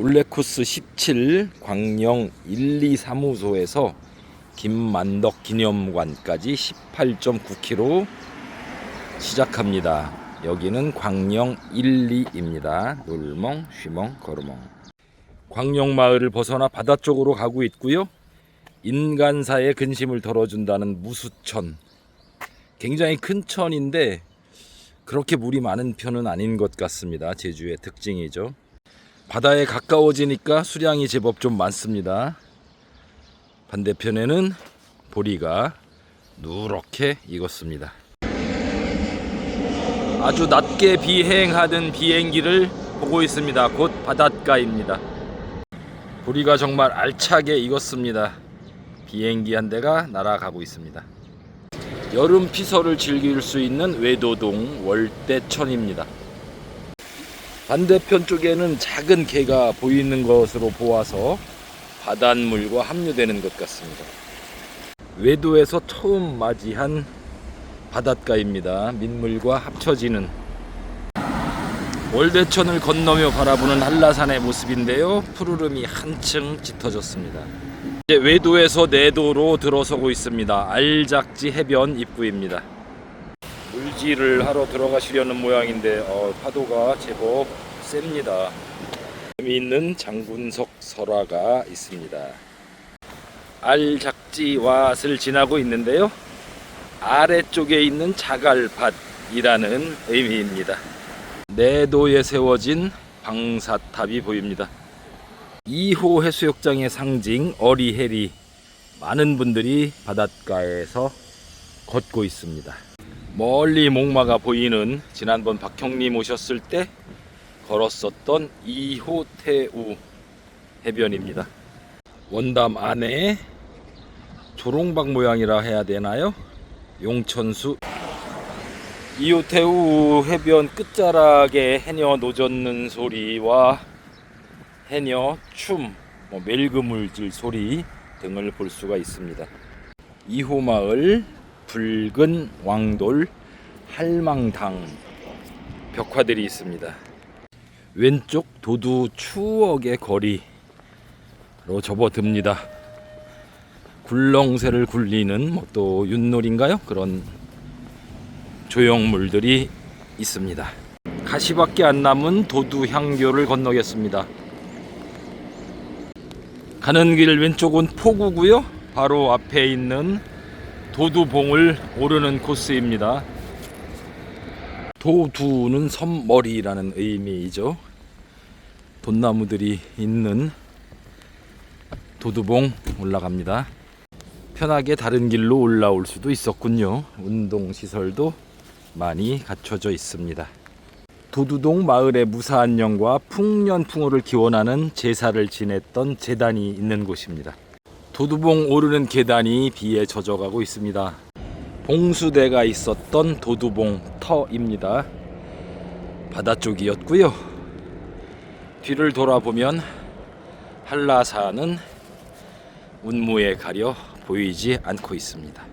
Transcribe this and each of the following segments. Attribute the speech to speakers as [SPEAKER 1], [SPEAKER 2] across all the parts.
[SPEAKER 1] 올레코스 17 광영 1, 2 사무소에서 김만덕 기념관까지 18.9km 시작합니다. 여기는 광영 1, 2입니다. 놀멍, 쉬멍, 걸어멍. 광영 마을을 벗어나 바다 쪽으로 가고 있고요. 인간사의 근심을 덜어준다는 무수천. 굉장히 큰 천인데 그렇게 물이 많은 편은 아닌 것 같습니다. 제주의 특징이죠. 바다에 가까워지니까 수량이 제법 좀 많습니다. 반대편에는 보리가 누렇게 익었습니다. 아주 낮게 비행하던 비행기를 보고 있습니다. 곧 바닷가입니다. 보리가 정말 알차게 익었습니다. 비행기 한 대가 날아가고 있습니다. 여름 피서를 즐길 수 있는 외도동 월대천입니다. 반대편 쪽에는 작은 개가 보이는 것으로 보아서 바닷물과 합류되는 것 같습니다. 외도에서 처음 맞이한 바닷가입니다. 민물과 합쳐지는 월대천을 건너며 바라보는 한라산의 모습인데요. 푸르름이 한층 짙어졌습니다. 이제 외도에서 내도로 들어서고 있습니다. 알작지 해변 입구입니다. 물질을 하러 들어가시려는 모양인데 어, 파도가 제법 셉니다. 재미있는 장군석 설화가 있습니다. 알작지 왓을 지나고 있는데요. 아래쪽에 있는 자갈밭이라는 의미입니다. 내도에 세워진 방사탑이 보입니다. 2호 해수욕장의 상징 어리해리 많은 분들이 바닷가에서 걷고 있습니다. 멀리 목마가 보이는 지난번 박형님 오셨을 때 걸었었던 2호 태우 해변입니다. 원담 안에 조롱박 모양이라 해야 되나요? 용천수 2호 태우 해변 끝자락에 해녀 노젓는 소리와 해녀 춤, 뭐 멜그물질 소리 등을 볼 수가 있습니다. 2호 마을 붉은 왕돌 할망당 벽화들이 있습니다. 왼쪽 도두 추억의 거리로 접어듭니다. 굴렁쇠를 굴리는 뭐 또 윷놀인가요? 그런 조형물들이 있습니다. 가시밖에 안 남은 도두 향교를 건너겠습니다. 가는 길 왼쪽은 포구고요. 바로 앞에 있는 도두봉을 오르는 코스입니다. 도두는 섬머리라는 의미이죠. 돈나무들이 있는 도두봉 올라갑니다. 편하게 다른 길로 올라올 수도 있었군요. 운동 시설도 많이 갖춰져 있습니다. 도두동 마을의 무사안녕과 풍년풍어를 기원하는 제사를 지냈던 재단이 있는 곳입니다. 도두봉 오르는 계단이 비에 젖어가고 있습니다. 봉수대가 있었던 도두봉 터입니다. 바다 쪽이었고요. 뒤를 돌아보면 한라산은 운무에 가려 보이지 않고 있습니다.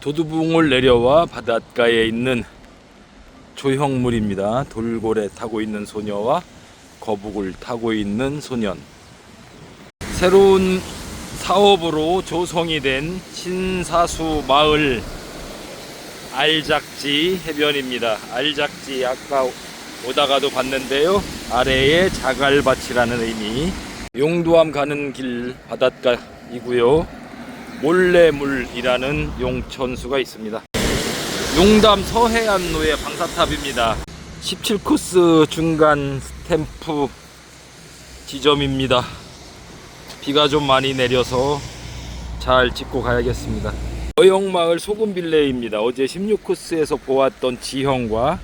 [SPEAKER 1] 도두봉을 내려와 바닷가에 있는 조형물입니다. 돌고래 타고 있는 소녀와 거북을 타고 있는 소년. 새로운 사업으로 조성이 된 신사수 마을 알작지 해변입니다. 알작지 아까 오다가도 봤는데요. 아래에 자갈밭이라는 의미. 용두암 가는 길 바닷가이고요. 몰래물이라는 용천수가 있습니다. 용담 서해안로의 방사탑입니다. 17코스 중간 스탬프 지점입니다. 비가 좀 많이 내려서 잘 찍고 가야겠습니다. 어영마을 소금빌레입니다. 어제 16코스에서 보았던 지형과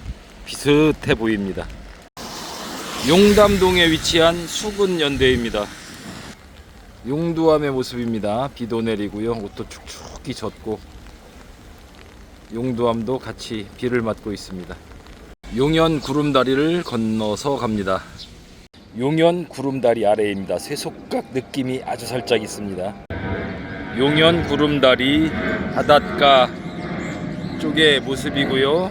[SPEAKER 1] 비슷해 보입니다. 용담동에 위치한 수군연대입니다. 용두암의 모습입니다. 비도 내리고요. 옷도 축축히 젖고 용두암도 같이 비를 맞고 있습니다. 용연 구름다리를 건너서 갑니다. 용현 구름다리 아래입니다. 쇠속각 느낌이 아주 살짝 있습니다. 용현 구름다리 바닷가 쪽의 모습이고요.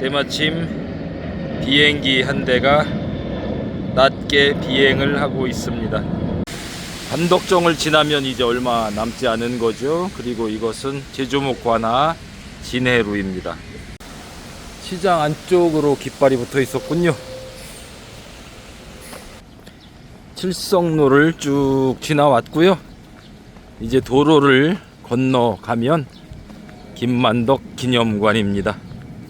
[SPEAKER 1] 때마침 비행기 한 대가 낮게 비행을 하고 있습니다. 반덕정을 지나면 이제 얼마 남지 않은 거죠. 그리고 이것은 제주목과나 진해루입니다. 시장 안쪽으로 깃발이 붙어 있었군요. 칠성로를 쭉 지나왔고요. 이제 도로를 건너가면 김만덕 기념관입니다.